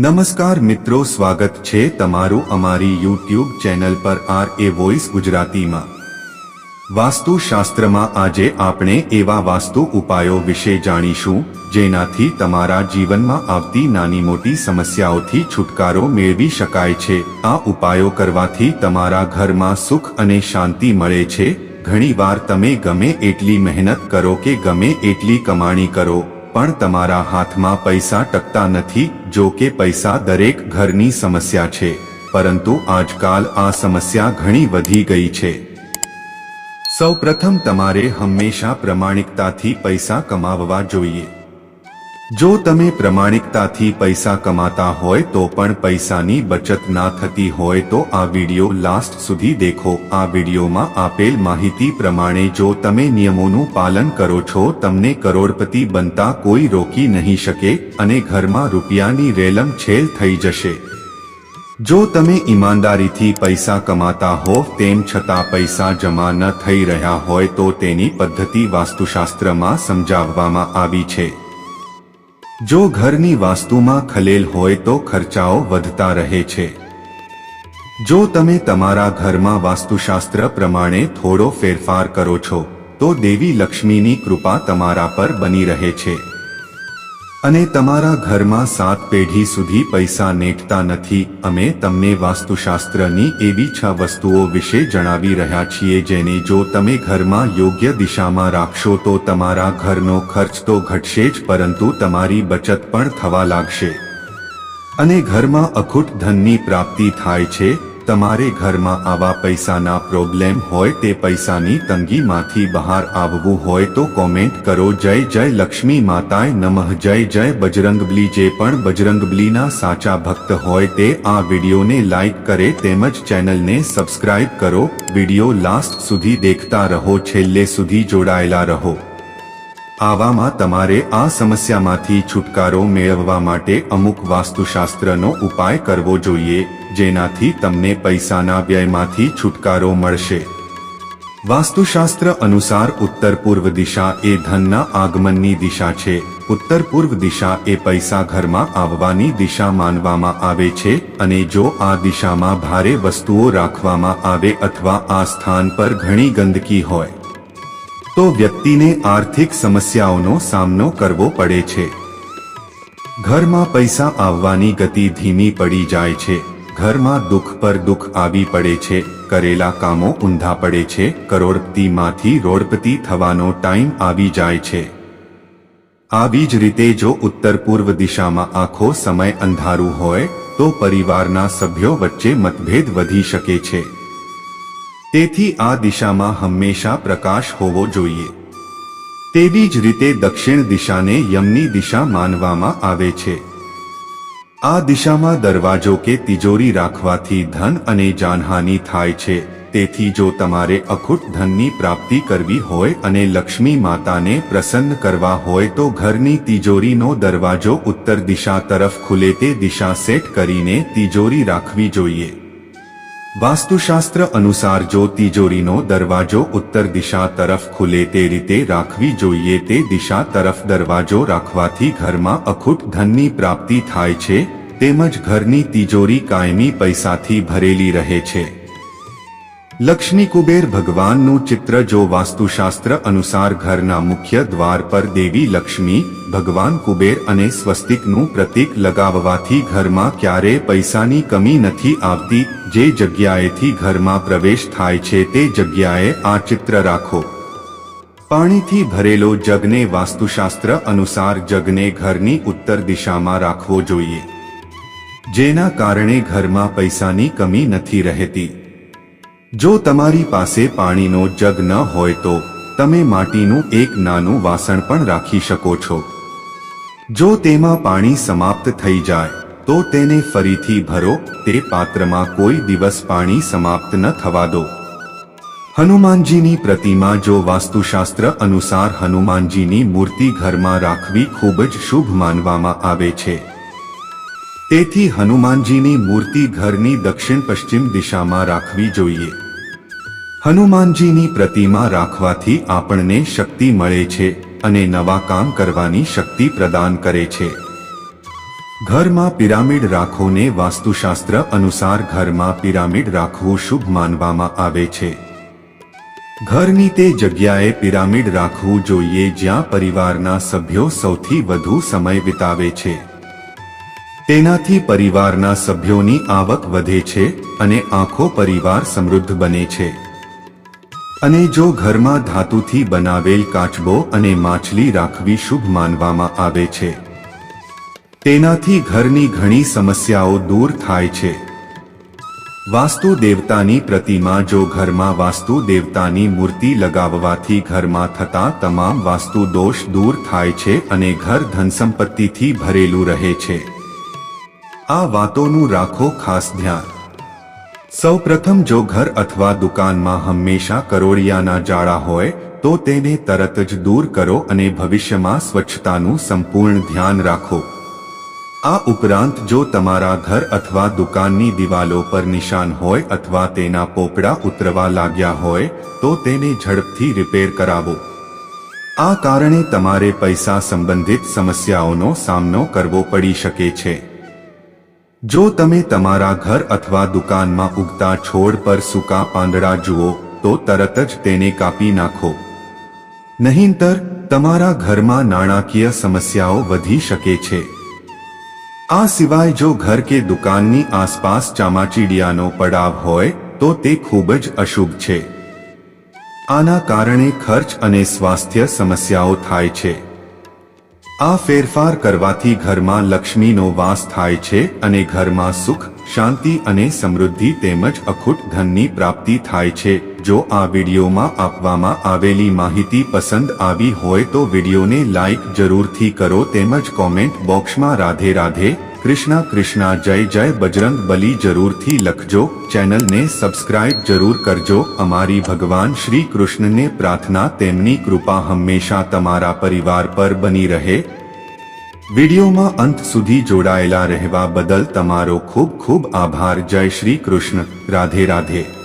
નમસ્કાર મિત્રો, સ્વાગત છે તમારું અમારી યુટ્યુબ ચેનલ પર આર એ વોઇસ ગુજરાતીમાં. વાસ્તુશાસ્ત્રમાં આજે આપણે એવા વાસ્તુ ઉપાયો વિશે જાણીશું, જેનાથી તમારા જીવનમાં આવતી નાની મોટી સમસ્યાઓથી છુટકારો મેળવી શકાય છે. આ ઉપાયો કરવાથી તમારા ઘરમાં સુખ અને શાંતિ મળે છે. ઘણીવાર તમે ગમે એટલી મહેનત કરો કે ગમે એટલી કમાણી કરો. પણ તમારા હાથમાં પૈસા ટકતા નથી, જો કે પૈસા દરેક ઘરની સમસ્યા છે, પરંતુ આજકાલ આ સમસ્યા ઘણી વધી ગઈ છે. સૌપ્રથમ તમારે હંમેશા પ્રમાણિકતાથી પૈસા કમાવવા જોઈએ. જો તમે પ્રમાણિકતાથી પૈસા કમાતા હોય તો પણ પૈસાની બચત ના થતી હોય તો આ વિડિયો લાસ્ટ સુધી દેખો. આ વિડિયોમાં આપેલ માહિતી પ્રમાણે જો તમે નિયમોનું પાલન કરો છો, તમને કરોડપતિ બનતા કોઈ રોકી નહીં શકે અને ઘરમાં રૂપિયાની રેલમ છેલ થઈ જશે. જો તમે ઈમાનદારીથી પૈસા કમાતા હો, તેમ છતાં પૈસા જમા ન થઈ રહ્યા હોય તો તેની પદ્ધતિ વાસ્તુશાસ્ત્રમાં સમજાવવામાં આવી છે. જો ઘરની વાસ્તુમાં ખલેલ હોય તો ખર્ચાઓ વધતા રહે છે. જો તમે તમારા ઘરમાં વાસ્તુશાસ્ત્ર પ્રમાણે થોડો ફેરફાર કરો છો, તો દેવી લક્ષ્મીની કૃપા તમારા પર બની રહે છે. અને તમારા ઘરમાં સાત પેઢી સુધી પૈસા નેટતા નથી, અમે તમને વાસ્તુશાસ્ત્રની એવી છ વસ્તુઓ વિશે જણાવી રહ્યા છીએ જેને જો તમે ઘરમાં યોગ્ય દિશામાં રાખશો તો તમારા ઘરનો ખર્ચ તો ઘટશે જ પરંતુ તમારી બચત પણ થવા લાગશે. અને ઘરમાં અખૂટ ધનની પ્રાપ્તિ થાય છે તમારે ઘરમાં આવા પૈસાના પ્રોબ્લેમ હોય તે પૈસાની તંગીમાંથી બહાર આવવું હોય તો કોમેન્ટ કરો. જય જય લક્ષ્મી માતાય નમઃ. જય જય બજરંગબલી જે પણ બજરંગબલીના સાચા ભક્ત હોય તે આ વિડીયોને લાઇક કરે તેમજ ચેનલને સબસ્ક્રાઇબ કરો. વીડિયો લાસ્ટ સુધી દેખતા રહો, છેલ્લે સુધી જોડાયેલા રહો. આવામાં તમારે આ સમસ્યામાંથી છુટકારો મેળવવા માટે અમુક વાસ્તુશાસ્ત્રનો ઉપાય કરવો જોઈએ. જેનાથી તમને પૈસાના વ્યયમાંથી છુટકારો મળશે. વાસ્તુશાસ્ત્ર અનુસાર ઉત્તર પૂર્વ દિશા એ ધનના આગમનની દિશા છે. ઉત્તર પૂર્વ દિશા એ પૈસા ઘરમાં આવવાની દિશા માનવામાં આવે છે અને જો આ દિશામાં ભારે વસ્તુઓ રાખવામાં આવે અથવા આ સ્થાન પર ઘણી ગંદકી હોય, તો વ્યક્તિને આર્થિક સમસ્યાઓનો સામનો કરવો પડે છે. ઘરમાં પૈસા આવવાની ગતિ ધીમી પડી જાય છે. ઘરમાં દુઃખ પર દુઃખ આવી પડે છે, કરેલા કામો ઊંધા પડે છે, કરોડપતિમાંથી રોડપતિ થવાનો ટાઈમ આવી જાય છે. આવી જ રીતે જો ઉત્તર પૂર્વ દિશામાં આખો સમય અંધારું હોય, તો પરિવારના સભ્યો વચ્ચે મતભેદ વધી શકે છે. તેથી આ દિશામાં હંમેશા પ્રકાશ હોવો જોઈએ. તેવી જ રીતે દક્ષિણ દિશાને યમની દિશા માનવામાં આવે છે. આ દિશામાં દરવાજો કે તિજોરી રાખવાથી ધન અને જાનહાનિ થાય છે. તેથી જો તમારે અખૂટ ધનની પ્રાપ્તિ કરવી હોય અને લક્ષ્મી માતાને પ્રસન્ન કરવા હોય તો ઘરની તિજોરીનો દરવાજો ઉત્તર દિશા તરફ ખુલે તે દિશા સેટ કરીને તિજોરી રાખવી જોઈએ. વાસ્તુશાસ્ત્ર અનુસાર જો તિજોરીનો દરવાજો ઉત્તર દિશા તરફ ખુલે તે રીતે રાખવી જોઈએ, તે દિશા તરફ દરવાજો રાખવાથી ઘરમાં અખૂટ ધનની પ્રાપ્તિ થાય છે, તેમજ ઘરની તિજોરી કાયમી પૈસાથી ભરેલી રહે છે. લક્ષ્મી કુબેર ભગવાનનું ચિત્ર જો વાસ્તુશાસ્ત્ર અનુસાર ઘરના મુખ્ય દ્વાર પર દેવી લક્ષ્મી, ભગવાન કુબેર અને સ્વસ્તિકનું પ્રતીક લગાવવાથી ઘરમાં ક્યારે પૈસાની કમી નથી આવતી, જે જગ્યાએથી ઘરમાં પ્રવેશ થાય છે તે જગ્યાએ આ ચિત્ર રાખો. પાણીથી ભરેલો જગને વાસ્તુશાસ્ત્ર અનુસાર જગને ઘરની ઉત્તર દિશામાં રાખવો જોઈએ. જેના કારણે ઘરમાં પૈસાની કમી નથી રહેતી. જો તમારી પાસે પાણીનો જગ ન હોય તો તમે માટીનું એક નાનું વાસણ પણ રાખી શકો છો. જો તેમાં પાણી સમાપ્ત થઈ જાય, તો તેને ફરીથી ભરો, તે પાત્રમાં કોઈ દિવસ પાણી સમાપ્ત ન થવા દો. હનુમાનજીની પ્રતિમા જો વાસ્તુશાસ્ત્ર અનુસાર હનુમાનજીની મૂર્તિ ઘરમાં રાખવી ખૂબ જ શુભ માનવામાં આવે છે. તેથી હનુમાનજીની મૂર્તિ ઘરની દક્ષિણ પશ્ચિમ દિશામાં રાખવી જોઈએ. હનુમાનજીની પ્રતિમા રાખવાથી આપણને શક્તિ મળે છે અને નવા કામ કરવાની શક્તિ પ્રદાન કરે છે. ઘરમાં પિરામિડ રાખોને વાસ્તુશાસ્ત્ર અનુસાર ઘરમાં પિરામિડ રાખવું શુભ માનવામાં આવે છે. ઘરની તે જગ્યાએ પિરામિડ રાખવું જોઈએ જ્યાં પરિવારના સભ્યો સૌથી વધુ સમય વિતાવે છે. તેનાથી પરિવારના સભ્યોની આવક વધે છે અને આખો પરિવાર સમૃદ્ધ બને છે. અને જો ઘરમાં ધાતુથી બનાવેલ કાચબો અને માછલી રાખવી શુભ માનવામાં આવે છે. તેનાથી ઘરની ઘણી સમસ્યાઓ દૂર થાય છે. વાસ્તુ દેવતાની પ્રતિમા જો ઘરમાં વાસ્તુ દેવતાની મૂર્તિ લગાવવાથી ઘરમાં થતા તમામ વાસ્તુ દોષ દૂર થાય છે અને ઘર ધનસંપત્તિથી ભરેલું રહે છે. આ વાતોનું રાખો ખાસ ધ્યાન. સૌપ્રથમ જો ઘર અથવા દુકાનમાં હંમેશા કરોળિયાના જાળા હોય, તો તેને તરત જ દૂર કરો અને ભવિષ્યમાં સ્વચ્છતાનું સંપૂર્ણ ધ્યાન રાખો. આ ઉપરાંત જો તમારા ઘર અથવા દુકાનની દિવાલો પર નિશાન હોય અથવા તેના પોપડા ઉતરવા લાગ્યા હોય, તો તેને ઝડપથી રિપેર કરાવો. આ કારણે તમારે પૈસા સંબંધિત સમસ્યાઓનો સામનો કરવો પડી શકે છે. જો તમે તમારા ઘર અથવા દુકાનમાં ઉગતા છોડ પર સૂકા પાંદડા જુઓ, તો તરત જ તેને કાપી નાખો. નહીંતર, તમારા ઘરમાં નાણાકીય સમસ્યાઓ વધી શકે છે. આ સિવાય જો ઘર કે દુકાનની આસપાસ ચામાચીડિયાનો પડાવ હોય, તો તે ખૂબ જ અશુભ છે. આના કારણે ખર્ચ અને સ્વાસ્થ્ય સમસ્યાઓ થાય છે. આ ફેરફાર કરવાથી ઘરમાં લક્ષ્મીનો વાસ થાય છે અને ઘરમાં સુખ, શાંતિ અને સમૃદ્ધિ તેમજ અખૂટ ધનની પ્રાપ્તિ થાય છે. જો આ વિડીયોમાં આપવામાં આવેલી માહિતી પસંદ આવી હોય તો વિડીયોને લાઈક જરૂરથી કરો તેમજ કોમેન્ટ બોક્સમાં રાધે રાધે કૃષ્ણા કૃષ્ણા જય જય બજરંગ બલી જરૂરથી લખજો. ચેનલને સબસ્ક્રાઇબ જરૂર કરજો. અમારી ભગવાન શ્રી કૃષ્ણને પ્રાર્થના, તેમની કૃપા હંમેશા તમારા પરિવાર પર બની રહે. વિડીયોમાં અંત સુધી જોડાયેલા રહેવા બદલ તમારો ખૂબ ખૂબ આભાર. જય શ્રી કૃષ્ણ. રાધે રાધે.